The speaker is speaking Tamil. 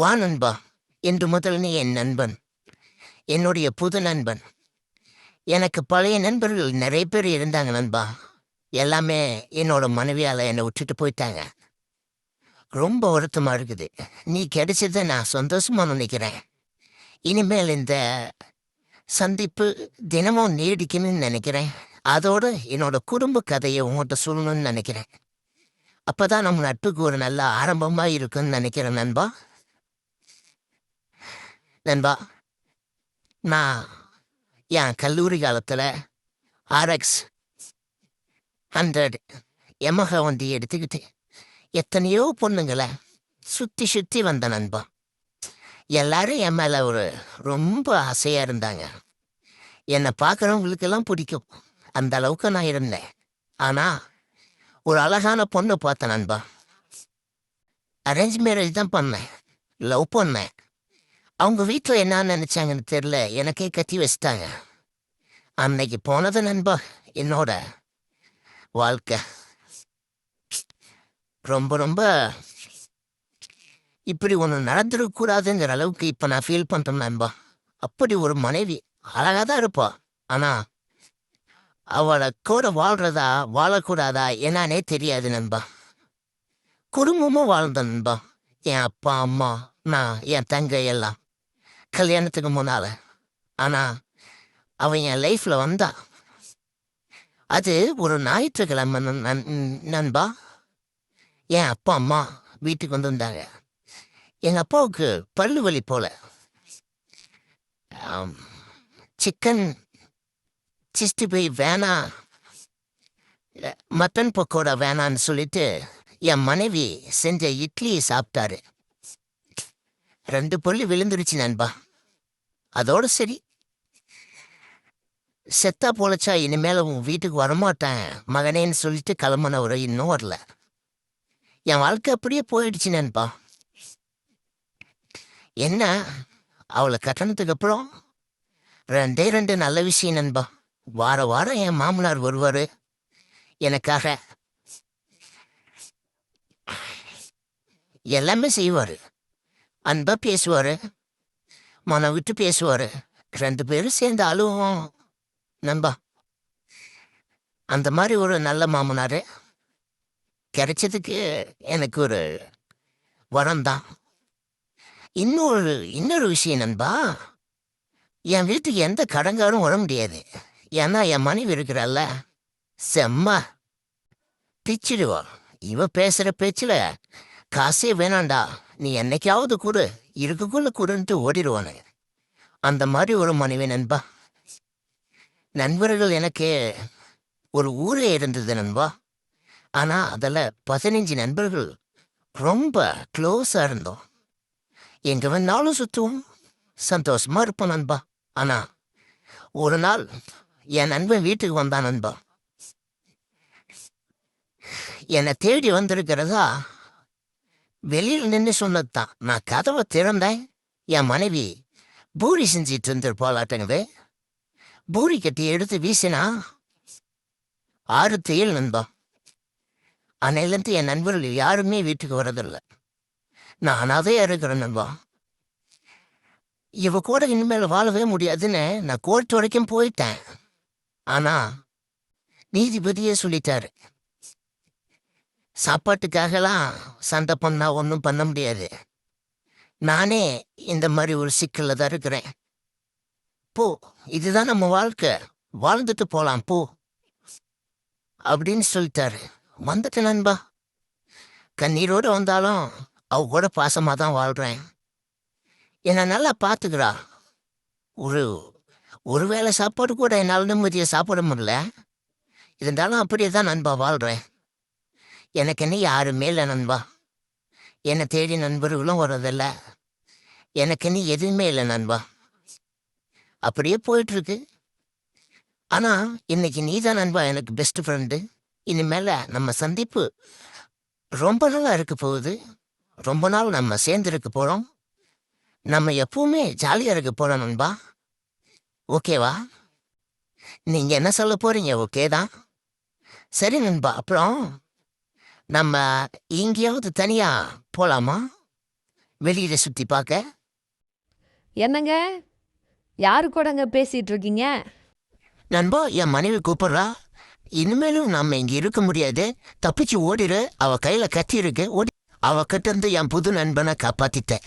வா நண்பா என்று முதல் நீ என் நண்பன் என்னுடைய புது நண்பன். எனக்கு பழைய நண்பர்கள் நிறைய பேர் இருந்தாங்க நண்பா. எல்லாமே என்னோட மனைவியால் என்னை விட்டுட்டு போயிட்டாங்க. ரொம்ப வருத்தமா இருக்குது. நீ கிடைச்சதை நான் சந்தோஷமா நினைக்கிறேன். இனிமேல் இந்த சந்திப்பு தினமும் நீடிக்கணும்னு நினைக்கிறேன். அதோட என்னோட குடும்ப கதையை உங்கள்கிட்ட சொல்லணும்னு நினைக்கிறேன். அப்பதான் நம்ம நட்புக்கு ஒரு நல்ல ஆரம்பமா இருக்குன்னு நினைக்கிறேன் நண்பா. நண்பா நான் என் கல்லூரி காலத்தில் ஆர்எக்ஸ் ஹண்ட்ரட் எமக வண்டி எடுத்துக்கிட்டு எத்தனையோ பொண்ணுங்களை சுற்றி சுற்றி வந்த நண்பா. எல்லாரும் என் மேலே ஒரு ரொம்ப ஆசையாக இருந்தாங்க. என்னை பார்க்குறவங்களுக்கெல்லாம் பிடிக்கும். அந்த அளவுக்கு நான் இருந்தேன். ஆனால் ஒரு அழகான பொண்ணு பார்த்தேன் நண்பா. அரேஞ்ச் மேரேஜ் தான் பண்ணேன். லவ் பண்ணேன். அவங்க வீட்டில் என்ன நினச்சாங்கன்னு தெரில எனக்கே கட்டி வச்சிட்டாங்க. அன்னைக்கு போனது நண்பா என்னோட வாழ்க்கை. ரொம்ப ரொம்ப இப்படி ஒன்று நடந்துடக்கூடாதுங்கிற அளவுக்கு இப்போ நான் ஃபீல் பண்ணுறேன் நண்பா. அப்படி ஒரு மனைவி அழகாக தான் இருப்பா. ஆனால் அவளை கூட வாழ்கிறதா வாழக்கூடாதா என்னன்னே தெரியாது நண்பா. குடும்பமும் வாழ்ந்த நண்பா. என் அப்பா அம்மா நான் என் தங்கை எல்லாம். கல்யாணத்துக்கு முன்னால ஆனா அவன் என் லைஃப்ல வந்தா. அது ஒரு ஞாயிற்றுக்கிழமை நண்பா. என் அப்பா அம்மா வீட்டுக்கு வந்திருந்தாங்க. எங்க அப்பாவுக்கு பல்லு வலி போல. சிக்கன் சிஸ்டி போய் வேணாம் மட்டன் பக்கோடா வேணான்னு சொல்லிட்டு என் மனைவி செஞ்ச இட்லி சாப்பிட்டாரு. ரெண்டு பொருள் விழுந்துருச்சு நண்பா. அதோட சரி. செத்தா போலச்சா இனிமேல் உன் வீட்டுக்கு வரமாட்டேன் மகனேன்னு சொல்லிட்டு கிளம்புனவர் இன்னும் வரல. என் வாழ்க்கை அப்படியே போயிடுச்சு நண்பா. என்ன? அவளை கட்டணத்துக்கு அப்புறம்? ரெண்டே ரெண்டு நல்ல விஷயம் நண்பா. வார வாரம் என் மாமனார் வருவார். எனக்காக. எல்லாமே செய்வார். அன்பா பேசுவார். மனம் விட்டு பேசுவாரு. ரெண்டு பேரும் சேர்ந்து அழுவோம் நண்பா அந்த மாதிரி ஒரு நல்ல மாமனார். கிடைச்சதுக்கு எனக்கு ஒரு வரம் தான். இன்னொரு இன்னொரு விஷயம் நண்பா என் வீட்டுக்கு எந்த கடங்காரும் வர முடியாது. ஏன்னா என் மனைவி இருக்கிறாள்ல. செம்ம. பிச்சிடுவோம் இவ பேசுகிற பேச்சில் காசே வேணாண்டா. நீ என்னைக்காவது குடு. இருக்குக்குள்ள கொடுன்ட்டு ஓடிடுவானு. அந்த மாதிரி ஒரு மனைவி நண்பா. நண்பர்கள் எனக்கு ஒரு ஊரே இருந்தது நண்பா. ஆனால் அதில் பதினஞ்சு நண்பர்கள். ரொம்ப க்ளோஸாக இருந்தோம். எங்கே வேணாலும் சுற்றுவோம் சந்தோஷமாக இருப்போம் நண்பா. ஆனால் ஒரு நாள் என் நண்பன் வீட்டுக்கு வந்தான் நண்பா. என்னை தேடி வந்திருக்கிறதா வெளியில் நின்று சொன்னதுதான். நான் கதவை திறந்தேன். என் மனைவி பூரி செஞ்சிட்டு இருந்திருப்பாளாட்டங்குது பூரி கட்டி எடுத்து வீசினா ஆறு தேயில் நண்பா. அன்னையிலேருந்து என் நண்பர்கள் யாருமே வீட்டுக்கு வரதில்லை. நான் அதே இருக்கிறேன் நண்பா. இவ கூட இனிமேல் வாழவே முடியாதுன்னு நான் கோர்ட் வரைக்கும் போயிட்டேன். ஆனா நீதிபதியே சொல்லிட்டாரு. சாப்பாட்டுக்காகலாம் சண்டை ஒன்றும் பண்ண முடியாது. நானே இந்த மாதிரி ஒரு சிக்கலில் தான் இருக்கிறேன். போ இதுதான் நம்ம வாழ்க்கை. வாழ்ந்துட்டு போகலாம் போ. அப்படின்னு சொல்லிட்டாரு. வந்துட்டு நண்பா. கண்ணீரோடு வந்தாலும் அவ கூட பாசமாக தான் வாழ்கிறேன் என்னை நல்லா பார்த்துக்கிறா ஒரு ஒருவேளை சாப்பாடு கூட என்னால் நிம்மதியை சாப்பிட முடியல. இருந்தாலும் அப்படியே தான் நண்பா வாழ்கிறேன் எனக்கு என்ன யாருமே இல்லை நண்பா? என்னை தேடி நண்பர்களும் வர்றதில்ல. எனக்குன்னு எதுவுமே இல்லை நண்பா? அப்படியே போயிட்டுருக்கு. ஆனால் இன்னைக்கு நீ தான் நண்பா எனக்கு பெஸ்ட் ஃப்ரெண்டு இனிமேல நம்ம சந்திப்பு ரொம்ப நாளாக இருக்க போகுது. ரொம்ப நாள் நம்ம சேர்ந்து இருக்க போகிறோம் நம்ம எப்பவுமே ஜாலியாக இருக்க போகிறோம் நண்பா. ஓகேவா நீங்கள் என்ன சொல்ல போகிறீங்க ஓகே தான். சரி நண்பா. அப்புறம்? நம்ம எங்கேயாவது தனியாக போகலாமா வெளியில சுத்தி பார்க்க என்னங்க? யாரு கூடங்க பேசிட்டு இருக்கீங்க? நண்பா என் மனைவி கூப்பிடுறா. இனிமேலும் நம்ம இங்க இருக்க முடியாது. தப்பிச்சு ஓடிடு அவ கையில கத்தி இருக்கு. ஓடி அவ கிட்ட இருந்து என் புது நண்பனை காப்பாத்திட்டேன்.